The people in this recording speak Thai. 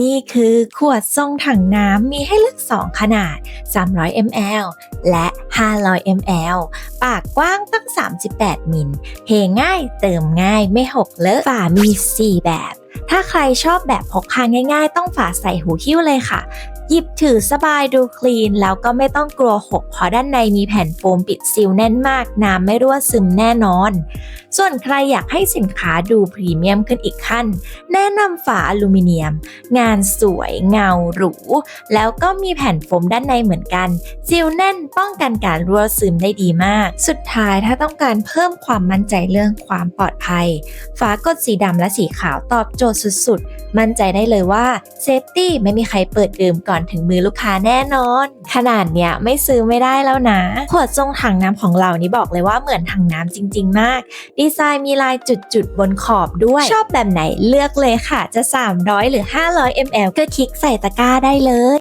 นี่คือขวดทรงถังน้ำมีให้เลือก 2 ขนาด 300 ml และ 500 ml ปากกว้างตั้ง 38 มิล เทง่ายเติมง่ายไม่หกเลอะฝามี 4 แบบ ถ้าใครชอบแบบพกพาง่าย ๆ ต้องฝาใส่หูหิ้วเลยค่ะ หยิบถือสบายดูคลีน แล้วก็ไม่ต้องกลัวหกเพราะด้านในมีแผ่นโฟมปิดซีลแน่นมาก น้ำไม่รั่วซึมแน่นอน ส่วนใครอยากให้สินค้าดูพรีเมียมขึ้นอีกขั้น แนะนำฝาอลูมิเนียม งานสวยเงาหรู แล้วก็มีแผ่นโฟมด้านในเหมือนกันซีลแน่นป้องกันการรั่วซึมได้ดีมาก สุดท้ายถ้าต้องการเพิ่มความมั่นใจเรื่องความปลอดภัย ฝากดสีดำและสีขาวตอบโจทย์สุดๆ มั่นใจได้เลยว่าเซฟตี้ไม่มีใครเปิดดื่มก่อนถึงมือลูกค้าแน่นอน ขนาดเนี้ยไม่ซื้อไม่ได้แล้วนะ ขวดทรงถังน้ำของเรานี่บอกเลยว่าเหมือนถังน้ำจริง ๆ มาก ดีไซน์มีลายจุดๆบนขอบด้วย ชอบแบบไหนเลือกเลยค่ะ จะ 300 หรือ 500 ml ก็คลิกใส่ตะกร้าได้เลย